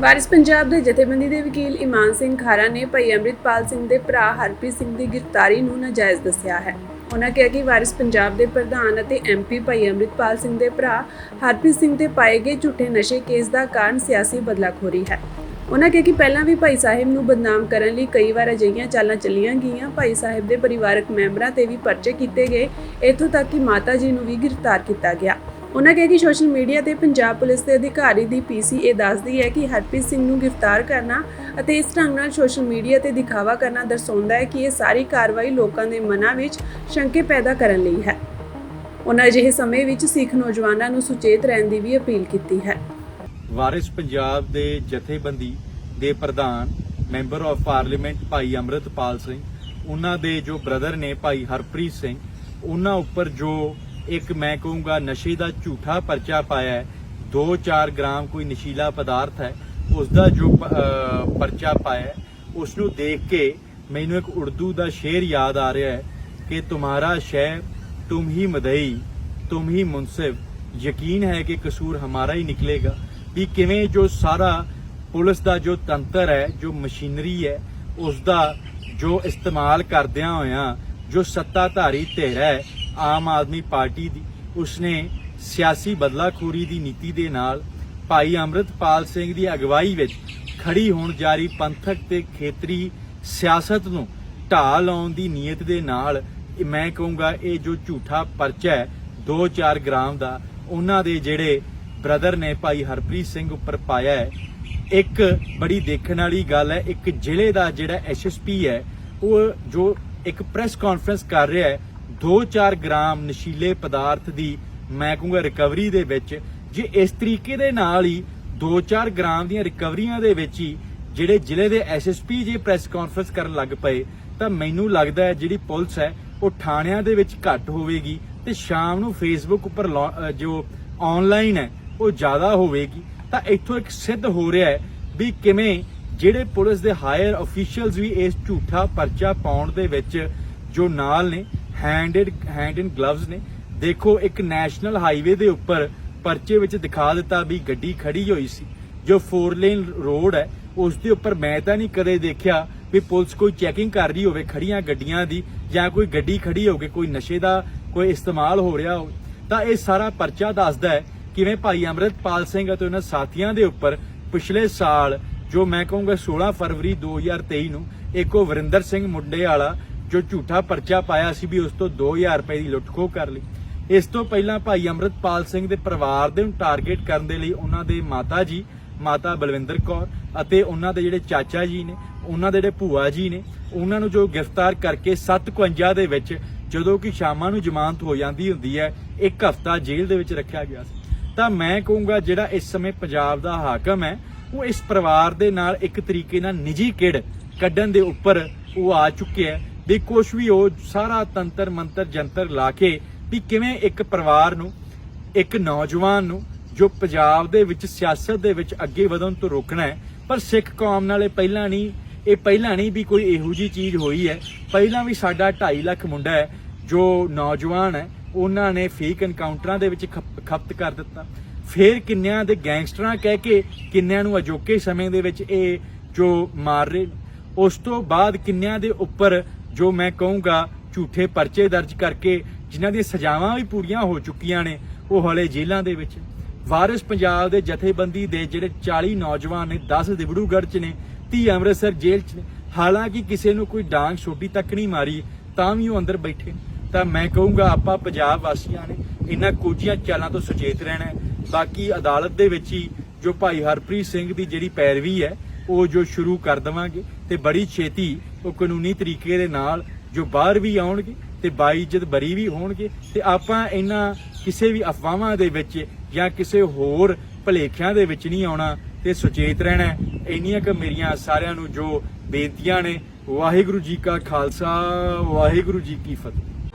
ਵਾਰਿਸ ਪੰਜਾਬ ਦੇ ਜਥੇਬੰਦੀ ਦੇ ਵਕੀਲ ਇਮਾਨ ਸਿੰਘ ਖਾਰਾ ਨੇ ਭਾਈ ਅੰਮ੍ਰਿਤਪਾਲ ਸਿੰਘ ਦੇ ਭਰਾ ਹਰਪ੍ਰੀਤ ਸਿੰਘ ਦੀ ਗ੍ਰਿਫਤਾਰੀ ਨੂੰ ਨਾਜਾਇਜ਼ ਦੱਸਿਆ ਹੈ। ਉਹਨਾਂ ਕਿਹਾ ਕਿ ਵਾਰਿਸ ਪੰਜਾਬ ਦੇ ਪ੍ਰਧਾਨ ਅਤੇ ਐਮਪੀ ਭਾਈ ਅੰਮ੍ਰਿਤਪਾਲ ਸਿੰਘ ਦੇ ਭਰਾ ਹਰਪ੍ਰੀਤ ਸਿੰਘ ਤੇ ਪਾਏ ਗਏ ਝੂਠੇ ਨਸ਼ੇ ਕੇਸ ਦਾ ਕਾਰਨ ਸਿਆਸੀ ਬਦਲਾਖੋਰੀ ਹੈ। ਉਹਨਾਂ ਕਿਹਾ ਕਿ ਪਹਿਲਾਂ ਵੀ ਭਾਈ ਸਾਹਿਬ ਨੂੰ ਬਦਨਾਮ ਕਰਨ ਲਈ ਕਈ ਵਾਰ ਅਜਿਹੀਆਂ ਚਾਲਾਂ ਚੱਲੀਆਂ ਗਈਆਂ। ਭਾਈ ਸਾਹਿਬ ਦੇ ਪਰਿਵਾਰਕ ਮੈਂਬਰਾਂ ਤੇ ਵੀ ਪਰਚੇ ਕੀਤੇ ਗਏ। ਇੱਥੋਂ ਤੱਕ ਕਿ ਮਾਤਾ ਜੀ ਨੂੰ ਵੀ ਗ੍ਰਿਫਤਾਰ ਕੀਤਾ ਗਿਆ। ਉਹਨਾਂ ਕਿਹਾ ਕਿ ਸੋਸ਼ਲ ਮੀਡੀਆ ਤੇ ਪੰਜਾਬ ਪੁਲਿਸ ਦੇ ਅਧਿਕਾਰੀ ਦੀ ਪੀਸੀਏ ਦੱਸਦੀ ਹੈ ਕਿ ਹਰਪ੍ਰੀਤ ਸਿੰਘ ਨੂੰ ਗ੍ਰਿਫਤਾਰ ਕਰਨਾ ਅਤੇ ਇਸ ਢੰਗ ਨਾਲ ਸੋਸ਼ਲ ਮੀਡੀਆ ਤੇ ਦਿਖਾਵਾ ਕਰਨਾ ਦਰਸਾਉਂਦਾ ਹੈ ਕਿ ਇਹ ਸਾਰੀ ਕਾਰਵਾਈ ਲੋਕਾਂ ਦੇ ਮਨਾਂ ਵਿੱਚ ਸ਼ੰਕੇ ਪੈਦਾ ਕਰਨ ਲਈ ਹੈ। ਉਹਨਾਂ ਅਜਿਹੇ ਸਮੇਂ ਵਿੱਚ ਸਿੱਖ ਨੌਜਵਾਨਾਂ ਨੂੰ ਸੁਚੇਤ ਰਹਿਣ ਦੀ ਵੀ ਅਪੀਲ ਕੀਤੀ ਹੈ। ਵਾਰਿਸ ਪੰਜਾਬ ਦੇ ਜਥੇਬੰਦੀ ਦੇ ਪ੍ਰਧਾਨ, ਮੈਂਬਰ ਆਫ ਪਾਰਲੀਮੈਂਟ ਭਾਈ ਅੰਮ੍ਰਿਤਪਾਲ ਸਿੰਘ ਉਹਨਾਂ ਦੇ ਜੋ ਬ੍ਰਦਰ ਨੇ ਭਾਈ ਹਰਪ੍ਰੀਤ ਸਿੰਘ ਉਹਨਾਂ ਉੱਪਰ ਜੋ ਇੱਕ ਮੈਂ ਕਹੂੰਗਾ ਨਸ਼ੇ ਦਾ ਝੂਠਾ ਪਰਚਾ ਪਾਇਆ ਹੈ। 2-4 ਗ੍ਰਾਮ ਕੋਈ ਨਸ਼ੀਲਾ ਪਦਾਰਥ ਹੈ ਉਸ ਦਾ ਜੋ ਪਰਚਾ ਪਾਇਆ ਹੈ, ਉਸ ਨੂੰ ਦੇਖ ਕੇ ਮੈਨੂੰ ਇੱਕ ਉਰਦੂ ਦਾ ਸ਼ੇਰ ਯਾਦ ਆ ਰਿਹਾ ਹੈ ਕਿ ਤੁਹਾਡਾ ਸ਼ਹਿਰ ਤੁਮ ਹੀ ਮਦਈ ਤੁਮ ਹੀ ਮੁਨਸਿਫ ਯਕੀਨ ਹੈ ਕਿ ਕਸੂਰ ਹਮਾਰਾ ਹੀ ਨਿਕਲੇਗਾ ਵੀ ਕਿਵੇਂ ਜੋ ਸਾਰਾ ਪੁਲਿਸ ਦਾ ਜੋ ਤੰਤਰ ਹੈ ਜੋ ਮਸ਼ੀਨਰੀ ਹੈ ਉਸ ਦਾ ਜੋ ਇਸਤੇਮਾਲ ਕਰਦਿਆਂ ਹੋਇਆਂ ਜੋ ਸੱਤਾਧਾਰੀ ਧਿਰ ਹੈ ਆਮ ਆਦਮੀ ਪਾਰਟੀ ਦੀ, ਉਸਨੇ ਸਿਆਸੀ ਬਦਲਾਖੋਰੀ ਦੀ ਨੀਤੀ ਦੇ ਨਾਲ ਭਾਈ ਅੰਮ੍ਰਿਤਪਾਲ ਸਿੰਘ ਦੀ ਅਗਵਾਈ ਵਿੱਚ ਖੜੀ ਹੋਣ ਜਾਰੀ ਪੰਥਕ ਤੇ ਖੇਤਰੀ ਸਿਆਸਤ ਨੂੰ ਢਾਹ ਲਾਉਣ ਦੀ ਨੀਅਤ ਦੇ ਨਾਲ, ਮੈਂ ਕਹੂੰਗਾ ਇਹ ਜੋ ਝੂਠਾ ਪਰਚਾ ਹੈ 2-4 ਗ੍ਰਾਮ ਦਾ, ਉਹਨਾਂ ਦੇ ਜਿਹੜੇ ਬ੍ਰਦਰ ਨੇ ਭਾਈ ਹਰਪ੍ਰੀਤ ਸਿੰਘ ਉੱਪਰ ਪਾਇਆ ਹੈ, ਇੱਕ ਬੜੀ ਦੇਖਣ ਵਾਲੀ ਗੱਲ ਹੈ, ਇੱਕ ਜ਼ਿਲ੍ਹੇ ਦਾ ਜਿਹੜਾ ਐਸਐਸਪੀ ਹੈ, ਉਹ ਜੋ ਇੱਕ ਪ੍ਰੈਸ ਕਾਨਫਰੰਸ ਕਰ ਰਿਹਾ ਹੈ 2-4 ਗ੍ਰਾਮ ਨਸ਼ੀਲੇ ਪਦਾਰਥ ਦੀ ਮੈਂ ਕਹੂੰਗਾ ਰਿਕਵਰੀ ਦੇ ਵਿੱਚ, ਜੇ ਇਸ ਤਰੀਕੇ ਦੇ ਨਾਲ ਹੀ 2-4 ਗ੍ਰਾਮ ਦੀਆਂ ਰਿਕਵਰੀਆਂ ਦੇ ਵਿੱਚ ਹੀ ਜਿਹੜੇ ਜ਼ਿਲ੍ਹੇ ਦੇ ਐਸਐਸਪੀ ਜੇ ਪ੍ਰੈਸ ਕਾਨਫਰੰਸ ਕਰਨ ਲੱਗ ਪਏ, ਤਾਂ ਮੈਨੂੰ ਲੱਗਦਾ ਹੈ ਜਿਹੜੀ ਪੁਲਿਸ ਹੈ, ਉਹ ਥਾਣਿਆਂ ਦੇ ਵਿੱਚ ਘੱਟ ਹੋਵੇਗੀ ਤੇ ਸ਼ਾਮ ਨੂੰ ਫੇਸਬੁੱਕ ਉੱਪਰ ਲਾ- ਜੋ ਆਨਲਾਈਨ ਹੈ, ਉਹ ਜ਼ਿਆਦਾ ਹੋਵੇਗੀ। ਤਾਂ ਇੱਥੋਂ ਇੱਕ ਸਿੱਧ ਹੋ ਰਿਹਾ ਹੈ ਵੀ ਕਿਵੇਂ ਜਿਹੜੇ ਪੁਲਿਸ ਦੇ ਹਾਇਰ ਅਫੀਸ਼ੀਅਲਸ ਵੀ ਇਸ ਝੂਠਾ ਪਰਚਾ ਪਾਉਣ ਦੇ ਵਿੱਚ ਜੋ ਨਾਲ ਨੇ ਹੈਂਡਡ ਹੈਂਡ ਇਨ ਗਲਵਜ਼ ਨੇ। ਦੇਖੋ, ਇੱਕ ਨੈਸ਼ਨਲ ਹਾਈਵੇ ਦੇ ਉੱਪਰ ਪਰਚੇ ਵਿੱਚ ਦਿਖਾ ਦਿੱਤਾ ਵੀ ਗੱਡੀ ਖੜੀ ਹੋਈ ਸੀ। ਜੋ 4 ਲੇਨ ਰੋਡ ਹੈ, ਉਸ ਦੇ ਉੱਪਰ ਮੈਂ ਤਾਂ ਨਹੀਂ ਕਦੇ ਦੇਖਿਆ ਵੀ ਪੁਲਿਸ ਕੋਈ ਚੈਕਿੰਗ ਕਰ ਰਹੀ ਹੋਵੇ ਖੜੀਆਂ ਗੱਡੀਆਂ ਦੀ, ਜਾਂ ਕੋਈ ਗੱਡੀ ਖੜੀ ਹੋਵੇ, ਕੋਈ ਨਸ਼ੇ ਦਾ ਕੋਈ ਇਸਤੇਮਾਲ ਹੋ ਰਿਹਾ ਹੋਵੇ। ਤਾਂ ਇਹ ਸਾਰਾ ਪਰਚਾ ਦੱਸਦਾ ਹੈ ਕਿਵੇਂ ਭਾਈ ਅੰਮ੍ਰਿਤਪਾਲ ਸਿੰਘ ਅਤੇ ਉਹਨਾਂ ਸਾਥੀਆਂ ਦੇ ਉੱਪਰ ਪਿਛਲੇ ਸਾਲ ਜੋ ਮੈਂ ਕਹੂੰਗਾ 16 ਫਰਵਰੀ 2023 ਨੂੰ ਇੱਕ ਉਹ ਵਰਿੰਦਰ ਸਿੰਘ ਮੁੰਡੇ ਵਾਲਾ ਜੋ ਝੂਠਾ ਪਰਚਾ ਪਾਇਆ ਸੀ ਵੀ ਉਸ ਤੋਂ 2000 ਰੁਪਏ ਦੀ ਲੁੱਟਖੋ ਕਰ ਲਈ। ਇਸ ਤੋਂ ਪਹਿਲਾਂ ਭਾਈ ਅੰਮ੍ਰਿਤਪਾਲ ਸਿੰਘ ਦੇ ਪਰਿਵਾਰ ਦੇ ਨੂੰ ਟਾਰਗੇਟ ਕਰਨ ਦੇ ਲਈ ਉਹਨਾਂ ਦੇ ਮਾਤਾ ਜੀ, ਮਾਤਾ ਬਲਵਿੰਦਰ ਕੌਰ ਅਤੇ ਉਹਨਾਂ ਦੇ ਜਿਹੜੇ ਚਾਚਾ ਜੀ ਨੇ, ਉਹਨਾਂ ਦੇ ਜਿਹੜੇ ਭੂਆ ਜੀ ਨੇ, ਉਹਨਾਂ ਨੂੰ ਜੋ ਗ੍ਰਿਫਤਾਰ ਕਰਕੇ 751 ਦੇ ਵਿੱਚ ਜਦੋਂ ਕਿ ਸ਼ਾਮਾਂ ਨੂੰ ਜ਼ਮਾਨਤ ਹੋ ਜਾਂਦੀ ਹੁੰਦੀ ਹੈ, ਇੱਕ ਹਫ਼ਤਾ ਜੇਲ੍ਹ ਦੇ ਵਿੱਚ ਰੱਖਿਆ ਗਿਆ ਸੀ। ਤਾਂ ਮੈਂ ਕਹੂੰਗਾ ਜਿਹੜਾ ਇਸ ਸਮੇਂ ਪੰਜਾਬ ਦਾ ਹਾਕਮ ਹੈ, ਉਹ ਇਸ ਪਰਿਵਾਰ ਦੇ ਨਾਲ ਇੱਕ ਤਰੀਕੇ ਨਾਲ ਨਿੱਜੀ ਕਿੜ ਕੱਢਣ ਦੇ ਉੱਪਰ ਉਹ ਆ ਚੁੱਕਿਆ ਹੈ। ਵੀ ਕੁਛ ਵੀ ਉਹ ਸਾਰਾ ਤੰਤਰ, ਮੰਤਰ, ਜੰਤਰ ਲਾ ਕੇ ਵੀ ਕਿਵੇਂ ਇੱਕ ਪਰਿਵਾਰ ਨੂੰ, ਇੱਕ ਨੌਜਵਾਨ ਨੂੰ ਜੋ ਪੰਜਾਬ ਦੇ ਵਿੱਚ, ਸਿਆਸਤ ਦੇ ਵਿੱਚ ਅੱਗੇ ਵਧਣ ਤੋਂ ਰੋਕਣਾ ਹੈ, ਪਰ ਸਿੱਖ ਕੌਮ ਨਾਲ ਇਹ ਪਹਿਲਾਂ ਨਹੀਂ, ਇਹ ਪਹਿਲਾਂ ਨਹੀਂ ਵੀ ਕੋਈ ਇਹੋ ਜੀ ਚੀਜ਼ ਹੋਈ ਹੈ। ਪਹਿਲਾਂ ਵੀ ਸਾਡਾ 2.5 ਲੱਖ ਮੁੰਡਾ ਹੈ, ਜੋ ਨੌਜਵਾਨ ਹੈ, ਉਹਨਾਂ ਨੇ ਫੇਕ ਐਨਕਾਊਂਟਰਾਂ ਦੇ ਵਿੱਚ ਖਪ- ਖਪਤ ਕਰ ਦਿੱਤਾ। ਫੇਰ ਕਿੰਨਿਆਂ ਦੇ ਗੈਂਗਸਟਰਾਂ ਕਹਿ ਕੇ ਕਿੰਨਿਆਂ ਨੂੰ ਅਜੋਕੇ ਸਮੇਂ ਦੇ ਵਿੱਚ ਇਹ ਜੋ ਮਾਰ ਰਹੇ ਉਸ ਤੋਂ ਬਾਅਦ ਕਿੰਨਿਆਂ ਦੇ ਉੱਪਰ ਜੋ ਮੈਂ ਕਹੂੰਗਾ, ਝੂਠੇ ਪਰਚੇ ਦਰਜ ਕਰਕੇ ਜਿਨ੍ਹਾਂ ਦੀਆਂ ਸਜ਼ਾਵਾਂ ਵੀ ਪੂਰੀਆਂ ਹੋ ਚੁੱਕੀਆਂ ਨੇ, ਉਹ ਹਲੇ ਜੇਲ੍ਹਾਂ ਦੇ ਵਿੱਚ। ਵਾਰਿਸ ਪੰਜਾਬ ਦੇ ਜਥੇਬੰਦੀ ਦੇ ਜਿਹੜੇ 40 ਨੌਜਵਾਨ ਨੇ 10 ਦਿਬੜੂਗੜ੍ਹ ਚ ਨੇ 30 ਅੰਮ੍ਰਿਤਸਰ ਜੇਲ੍ਹ ਚ ਨੇ। ਹਾਲਾਂਕਿ ਕਿਸੇ ਨੂੰ ਕੋਈ ਡਾਂਗ ਛੋਟੀ ਤੱਕ ਨਹੀਂ ਮਾਰੀ, ਤਾਂ ਵੀ ਉਹ ਅੰਦਰ ਬੈਠੇ। ਤਾਂ ਮੈਂ ਕਹੂੰਗਾ, ਆਪਾਂ ਪੰਜਾਬ ਵਾਸੀਆਂ ਨੇ ਇਹਨਾਂ ਕੋਝੀਆਂ ਚਾਲਾਂ ਤੋਂ ਸੁਚੇਤ ਰਹਿਣਾ ਬਾਕੀ ਅਦਾਲਤ ਦੇ ਵਿੱਚ ਹੀ ਜੋ ਭਾਈ ਹਰਪ੍ਰੀਤ ਸਿੰਘ ਦੀ ਜਿਹੜੀ ਪੈਰਵੀ ਹੈ, ਉਹ ਜੋ ਸ਼ੁਰੂ ਕਰ ਦੇਵਾਂਗੇ। ਤੇ ਬੜੀ ਛੇਤੀ ਉਹ ਕਾਨੂੰਨੀ ਤਰੀਕੇ ਦੇ ਨਾਲ ਜੋ ਬਾਹਰ ਵੀ ਆਉਣਗੇ ਤੇ ਬਾਈਜਤ ਬਰੀ ਵੀ ਹੋਣਗੇ ਤੇ ਆਪਾਂ ਇਹਨਾਂ ਕਿਸੇ ਵੀ ਅਫਵਾਹਾਂ ਦੇ ਵਿੱਚ ਜਾਂ ਕਿਸੇ ਹੋਰ ਭਲੇਖਿਆਂ ਦੇ ਵਿੱਚ ਨਹੀਂ ਆਉਣਾ ਤੇ ਸੁਚੇਤ ਰਹਿਣਾ ਇੰਨੀਆਂ ਕਿ ਮੇਰੀਆਂ ਸਾਰਿਆਂ ਨੂੰ ਜੋ ਬੇਨਤੀਆਂ ਨੇ, ਵਾਹਿਗੁਰੂ ਜੀ ਕਾ ਖਾਲਸਾ, ਵਾਹਿਗੁਰੂ ਜੀ ਕੀ ਫਤਿਹ।